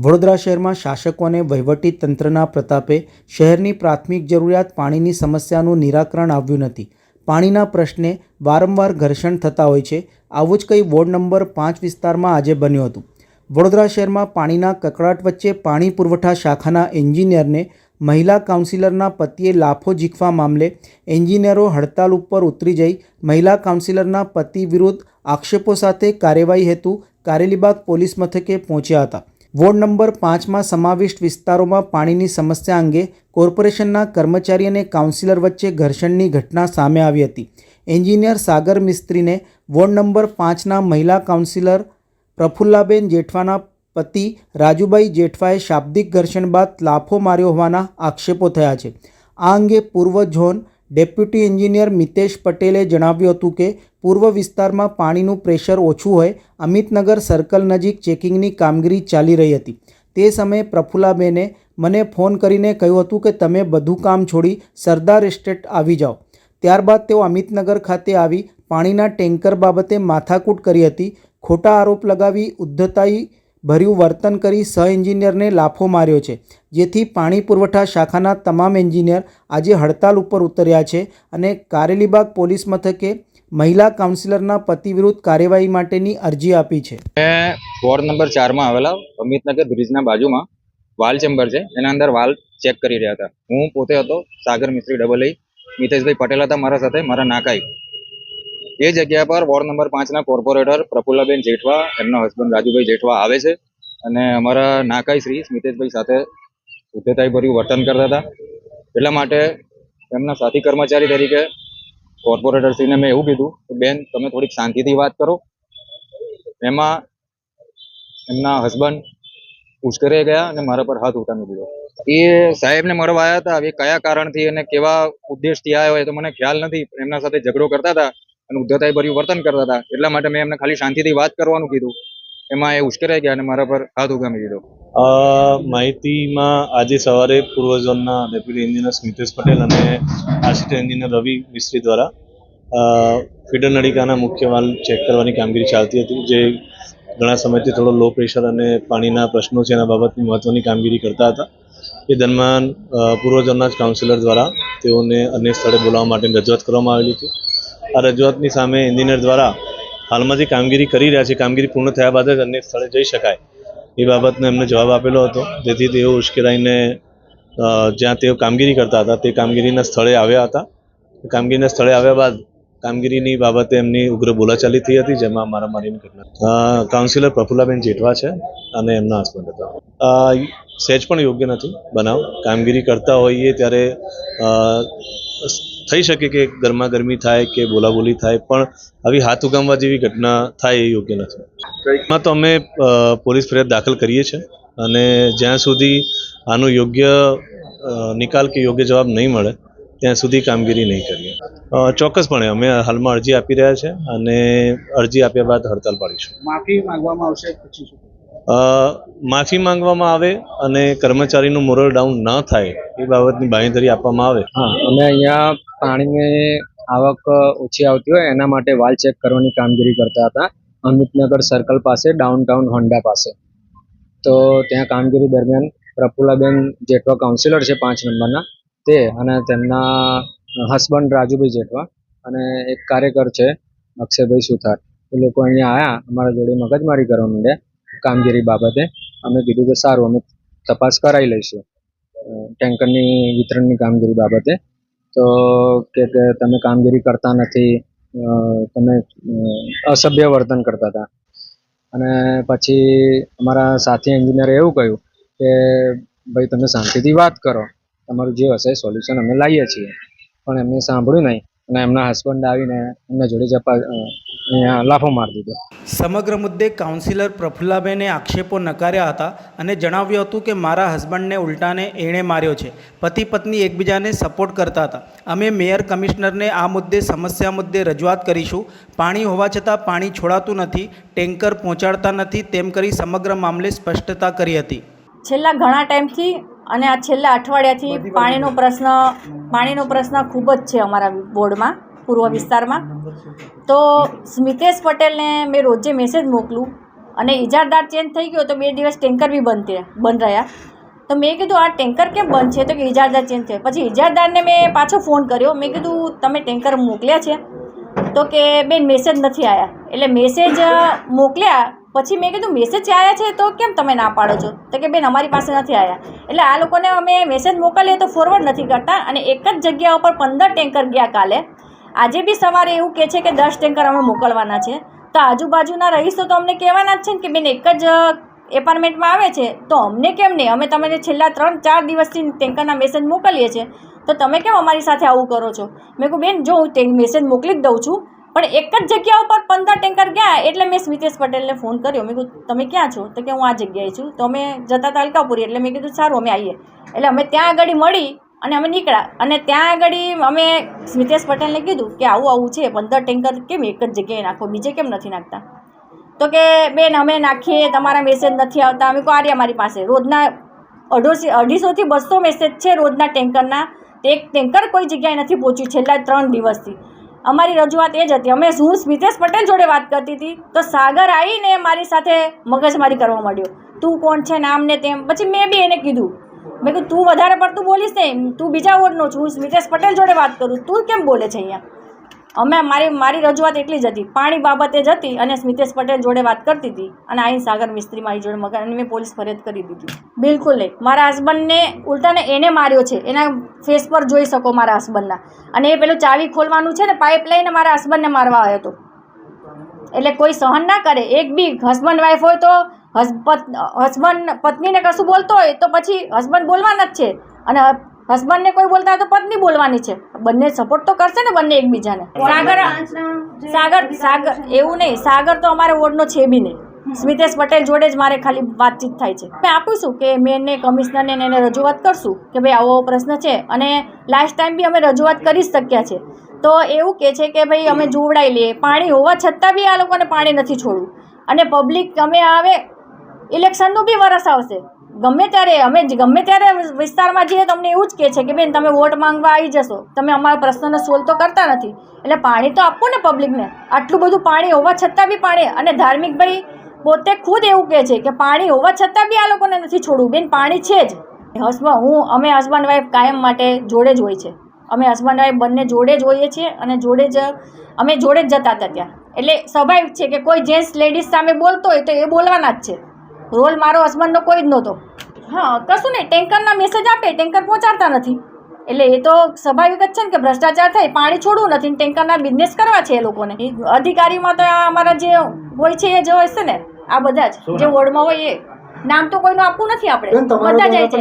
વડોદરા શહેરમાં શાસકો અને તંત્રના પ્રતાપે શહેરની પ્રાથમિક જરૂરિયાત પાણીની સમસ્યાનું નિરાકરણ આવ્યું નથી. પાણીના પ્રશ્ને વારંવાર ઘર્ષણ થતા હોય છે. આવું જ કંઈ વોર્ડ નંબર પાંચ વિસ્તારમાં આજે બન્યું હતું. વડોદરા શહેરમાં પાણીના કકળાટ વચ્ચે પાણી પુરવઠા શાખાના એન્જિનિયરને મહિલા કાઉન્સિલરના પતિએ લાફો જીખવા મામલે એન્જિનિયરો હડતાલ ઉપર ઉતરી જઈ મહિલા કાઉન્સિલરના પતિ વિરુદ્ધ આક્ષેપો સાથે કાર્યવાહી હેતુ કારેલીબાગ પોલીસ મથકે પહોંચ્યા હતા. વોર્ડ નંબર પાંચમાં સમાવિષ્ટ વિસ્તારોમાં પાણીની સમસ્યા અંગે કોર્પોરેશનના કર્મચારી અને કાઉન્સિલર વચ્ચે ઘર્ષણની ઘટના સામે આવી હતી. એન્જિનિયર સાગર મિસ્ત્રીને વોર્ડ નંબર પાંચના મહિલા કાઉન્સિલર પ્રફુલ્લાબેન જેઠવાના પતિ રાજુભાઈ જેઠવાએ શાબ્દિક ઘર્ષણ બાદ લાફો માર્યો હોવાના આક્ષેપો થયા છે. આ અંગે પૂર્વ ઝોન ડેપ્યુટી એન્જિનિયર મિતેશ પટેલે જણાવ્યું હતું કે, પૂર્વ વિસ્તારમાં પાણીનું પ્રેશર ઓછું હોય, અમિતનગર સર્કલ નજીક ચેકિંગની કામગીરી ચાલી રહી હતી. તે સમયે પ્રફુલ્લાબેને મને ફોન કરીને કહ્યું હતું કે, તમે બધું કામ છોડી સરદાર એસ્ટેટ આવી જાઓ. ત્યારબાદ તેઓ અમિતનગર ખાતે આવી પાણીના ટેન્કર બાબતે માથાકૂટ કરી હતી. ખોટા આરોપ લગાવી ઉદ્ધતાઈ ભર્યું વર્તન કરી સહ એન્જિનિયરને લાફો માર્યો છે, જેથી પાણી પુરવઠા શાખાના તમામ એન્જિનિયર આજે હડતાલ ઉપર ઉતર્યા છે અને કારેલીબાગ પોલીસ મથકે મહિલા કાઉન્સિલરના પતિ વિરુદ્ધ કાર્યવાહી માટેની અરજી આપી છે. વોર્ડ નંબર ચારમાં આવેલા અમિતનગર બ્રિજના બાજુમાં વાલ ચેમ્બર છે, એના અંદર વાલ ચેક કરી રહ્યા હતા. હું પોતે હતો સાગર મિસ્ત્રી ડબલ એ મિતેશભાઈ પટેલ હતા મારા સાથે, મારા નાકાઈ. એ જગ્યા પર વોર્ડ નંબર પાંચના કોર્પોરેટર પ્રફુલ્લાબેન જેઠવા, એમના હસબન્ડ રાજુભાઈ જેઠવા આવે છે. અને અમારા નાકાઈ શ્રી સ્મિતેશભાઈ સાથે ભર્યું વર્તન કરતા હતા. એટલા માટે એમના સાથી કર્મચારી તરીકે કોર્પોરેટરશ્રીને મેં એવું કીધું કે, બેન, તમે થોડીક શાંતિથી વાત કરો. એમાં એમના હસબન્ડ ઉશ્કરે ગયા અને મારા પર હાથ ઉઠાવી દીધો. એ સાહેબને મળવા આવ્યા હતા. હવે કયા કારણથી અને કેવા ઉદ્દેશથી આવ્યા હોય તો મને ખ્યાલ નથી. એમના સાથે ઝઘડો કરતા હતા. અને ઉદ્ધતાઈ ભર્યું વર્તન કરતા હતા. એટલા માટે મેં એમને ખાલી શાંતિથી વાત કરવાનું કીધું. એમાં એ ઉશ્કેરાઈ ગયા અને મારા પર હાથ ઉગામી દીધો. માહિતીમાં આજે સવારે પૂર્વ ઝોનના ડેપ્યુટી એન્જિનિયર સ્મિતેશ પટેલ અને આસિસ્ટન્ટ એન્જિનિયર રવિ મિસ્ત્રી દ્વારા ફીડર નળિકાના મુખ્ય વાલ ચેક કરવાની કામગીરી ચાલતી હતી, જે ઘણા સમયથી થોડો લો પ્રેશર અને પાણીના પ્રશ્નો છે એના બાબતની મહત્ત્વની કામગીરી કરતા હતા. એ દરમિયાન પૂર્વજોના જ કાઉન્સિલર દ્વારા તેઓને અન્ય સ્થળે બોલાવવા માટે રજૂઆત કરવામાં આવેલી હતી. આ રજૂઆતની સામે એન્જિનિયર દ્વારા હાલમાં જે કામગીરી કરી રહ્યા છે, કામગીરી પૂર્ણ થયા બાદ જ અન્ય સ્થળે જઈ શકાય એ બાબતનો એમને જવાબ આપેલો હતો. જેથી તેઓ ઉશ્કેરાઈને જ્યાં તેઓ કામગીરી કરતા હતા, તે કામગીરીના સ્થળે આવ્યા હતા. કામગીરીના સ્થળે આવ્યા બાદ કામગીરીની બાબતે એમની ઉગ્ર બોલાચાલી થઈ હતી, જેમાં મારામારીની ઘટના. કાઉન્સિલર પ્રફુલ્લાબેન જેઠવા છે અને એમના હસબન્ડ હતા. સહેજ પણ યોગ્ય નથી, બનાવ. કામગીરી કરતા હોઈએ ત્યારે થઈ શકે કે ગરમા ગરમી થાય કે બોલાબોલી થાય, પણ આવી હાથ ઉગામવા જેવી ઘટના થાય એ યોગ્ય નથી. એમાં તો અમે પોલીસ ફરિયાદ દાખલ કરીએ છીએ અને જ્યાં સુધી આનો યોગ્ય નિકાલ કે યોગ્ય જવાબ નહીં મળે, ત્યાં સુધી કામગીરી નહીં કરીએ. ચોક્કસપણે અમે હાલમાં અરજી આપી રહ્યા છે અને અરજી આપ્યા બાદ હડતાલ પાડીશું. માફી માંગવામાં આવશે પછી માફી માંગવામાં આવે અને કર્મચારીનું મોરલ ડાઉન ન થાય એ બાબતની બાંયધરી આપવામાં આવે. હા અમે અહીંયા પાણીની આવક ઓછી આવતી હોય એના માટે વાલ ચેક કરવાની કામગીરી કરતા હતા. અમિતનગર સર્કલ પાસે, ડાઉનટાઉન હોન્ડા પાસે. તો ત્યાં કામગીરી દરમિયાન પ્રફુલ્લાબેન જેઠવા કાઉન્સિલર છે પાંચ નંબરના, તે અને તેમના હસબન્ડ રાજુભાઈ જેઠવા અને એક કાર્યકર છે અક્ષયભાઈ સુથાર. એ લોકો અહીંયા આવ્યા અમારા જોડે મગજમારી કરવા માંડ્યા. કામગીરી બાબતે અમે કીધું કે સારું, અમે તપાસ કરાવી લઈશું ટેન્કરની વિતરણની કામગીરી બાબતે. તો કે તમે કામગીરી કરતા નથી તમે અસભ્ય વર્તન કરતા હતા. અને પછી અમારા સાથી એન્જિનિયરે એવું કહ્યું કે, ભાઈ, તમે શાંતિથી વાત કરો. તમારું જે હશે સોલ્યુશન અમે લાવીએ છીએ. પણ એમને સાંભળ્યું નહીં અને એમના હસબન્ડ આવીને એમના જોડે જપા લાફો મારી દીધો. સમગ્ર મુદ્દે કાઉન્સિલર પ્રફુલ્લાબેને આક્ષેપો નકાર્યા હતા અને જણાવ્યું હતું કે મારા હસબન્ડને ઉલટાને એણે માર્યો છે. પતિ પત્ની એકબીજાને સપોર્ટ કરતા હતા. અમે મેયર કમિશનરને આ મુદ્દે સમસ્યા મુદ્દે રજૂઆત કરીશું. પાણી હોવા છતાં પાણી છોડાતું નથી ટેન્કર પહોંચાડતા નથી તેમ કરી સમગ્ર મામલે સ્પષ્ટતા કરી હતી. છેલ્લા ઘણા ટાઈમથી અને આ છેલ્લા અઠવાડિયાથી પાણીનો પ્રશ્ન પાણીનો પ્રશ્ન ખૂબ જ છે અમારા બોર્ડમાં. પૂર્વ વિસ્તારમાં. તો સ્મિતેશ પટેલને મેં રોજે મેસેજ મોકલું અને ઇજારદાર ચેન્જ થઈ ગયો તો બે દિવસ ટેન્કર બી થયા બંધ રહ્યા. તો મેં કીધું, આ ટેન્કર કેમ બંધ છે? તો કે ઇજારદાર ચેન્જ થયો. પછી ઇજારદારને મેં પાછો ફોન કર્યો. મેં કીધું, તમે ટેન્કર મોકલ્યા છે. તો કે, બેન મેસેજ નથી આવ્યા એટલે મેસેજ મોકલ્યા. પછી મેં કીધું મેસેજ આવ્યા છે? તો કેમ તમે ના પાડો છો? તો કે, બેન, અમારી પાસે નથી આવ્યા એટલે આ લોકોને અમે મેસેજ મોકલીએ તો ફોરવર્ડ નથી કરતા અને એક જ જગ્યા ઉપર પંદર ટેન્કર ગયા કાલે. આજે બી સવારે એવું કહે છે કે દસ ટેન્કર અમે મોકલવાના છે. તો આજુબાજુના રહીશો તો અમને કહેવાના જ છે ને કે બેન એક જ એપાર્ટમેન્ટમાં આવે છે. તો અમને કેમ નહીં? અમે તમને છેલ્લા ત્રણ, ચાર દિવસથી ટેન્કરના મેસેજ મોકલીએ છીએ. તો તમે કેમ અમારી સાથે આવું કરો છો? મેં કહું, બેન, જો હું મેસેજ મોકલી જ દઉં છું, પણ એક જ જગ્યા ઉપર પંદર ટેન્કર ગયા એટલે મેં સ્મિતેશ પટેલને ફોન કર્યો. મેં કીધું તમે ક્યાં છો? તો કે, હું આ જગ્યાએ છું. તો અમે જતા હતા એટલે મેં કીધું, સારું, અમે આવીએ. એટલે અમે ત્યાં આગળ મળી અને અમે નીકળ્યા. અને ત્યાં આગળ અમે સ્મિતેશ પટેલને કીધું કે આવું આવું છે, પંદર ટેન્કર કેમ એક જ જગ્યાએ નાખો, બીજે કેમ નથી નાખતા? તો કે બેન, અમે નાખીએ, તમારા મેસેજ નથી આવતા. અમે કહો આર્યા મારી પાસે, રોજના અઢોસી અઢીસોથી બસો મેસેજ છે રોજના ટેન્કરના. તે એક ટેન્કર કોઈ જગ્યાએ નથી પહોંચ્યું છેલ્લા ત્રણ દિવસથી. અમારી રજૂઆત એ જ હતી. અમે હું સ્મિતેશ પટેલ જોડે વાત કરતી હતી? તો સાગર આવીને મારી સાથે મગજમારી કરવા માંડ્યો. તું કોણ છે? નામ ને તેમ. પછી મેં બી એને કીધું મેં કીધું, તું વધારે પડતું બોલીશ ને, તું બીજા વોર્ડનો છું, હું સ્મિતેશ પટેલ જોડે વાત કરું, તું કેમ બોલે છે અહીંયા? અમે મારી મારી રજૂઆત એટલી જ હતી. પાણી બાબતે જ હતી અને સ્મિતેશ પટેલ જોડે વાત કરતી હતી. અને આઈન સાગર મિસ્ત્રી મારી જોડે મગર, અને મેં પોલીસ ફરિયાદ કરી દીધી. બિલકુલ નહીં. મારા હસબન્ડને ઉલટાને એને માર્યો છે. એના ફેસ પર જોઈ શકો મારા હસબન્ડના અને એ પેલું ચાવી ખોલવાનું છે ને પાઇપ લઈને મારા હસબન્ડને મારવા આવ્યો હતો. એટલે કોઈ સહન ના કરે. એક બી હસબન્ડ વાઈફ હોય તો હસબન્ડ પત્નીને કશું બોલતો હોય તો પછી હસબન્ડ બોલવાના જ છે. અને હસબન્ડને કોઈ બોલતા હોય તો પત્ની બોલવાની છે. બંને સપોર્ટ તો કરશે ને બંને એકબીજાને. સાગર સાગર સાગર એવું નહીં. સાગર તો અમારે વોર્ડનો છે બી નહીં. સ્મિતેશ પટેલ જોડે જ મારે ખાલી વાતચીત થાય છે. મેં આપીશું કે મેં એને કમિશનરને એને રજૂઆત કરશું કે ભાઈ આવો પ્રશ્ન છે. અને લાસ્ટ ટાઈમ બી અમે રજૂઆત કરી શક્યા છે. તો એવું કહે છે કે ભાઈ અમે જોવડાવી લઈએ. પાણી હોવા છતાં બી આ લોકોને પાણી નથી છોડવું. અને પબ્લિક અમે આવે ઇલેક્શનનું બી વરસ આવશે. ગમે ત્યારે, અમે ગમે ત્યારે વિસ્તારમાં જઈએ તો અમને એવું જ કહે છે કે બેન, તમે વોટ માંગવા આવી જશો. તમે અમારા પ્રશ્નનો સોલ્વ તો કરતા નથી. એટલે પાણી તો આપો ને પબ્લિકને. આટલું બધું પાણી હોવા છતાં બી પાણી. અને ધાર્મિક ભાઈ પોતે ખુદ એવું કહે છે કે પાણી હોવા છતાં બી આ લોકોને નથી છોડવું. બેન, પાણી છે જ. હસબન્ડ હું, અમે હસબન્ડ વાઈફ કાયમ માટે જોડે જ હોય છે. અમે હસબન્ડ વાઈફ બંને જોડે જ હોઈએ છીએ અને જોડે જ, અમે જોડે જ જતા હતા ત્યાં. એટલે સ્વાભાવિક છે કે કોઈ જેન્ટ્સ લેડીઝ સામે બોલતો હોય તો એ બોલવાના જ છે. રોલ મારો હસબન્ડનો કોઈ જ નહોતો. હા કશું નહીં. ટેન્કરના મેસેજ આપે ટેન્કર પહોંચાડતા નથી. એટલે એ તો સ્વાભાવિક જ છે ને કે ભ્રષ્ટાચાર થાય પાણી છોડવું નથી ને ટેન્કરના બિઝનેસ કરવા છે એ લોકોને. અધિકારીમાં તો અમારા જે હોય છે એ જે હોય છે ને આ બધા જ. જે વોર્ડમાં હોય એ. નામ તો કોઈનું આપવું નથી આપણે. બધા જાય છે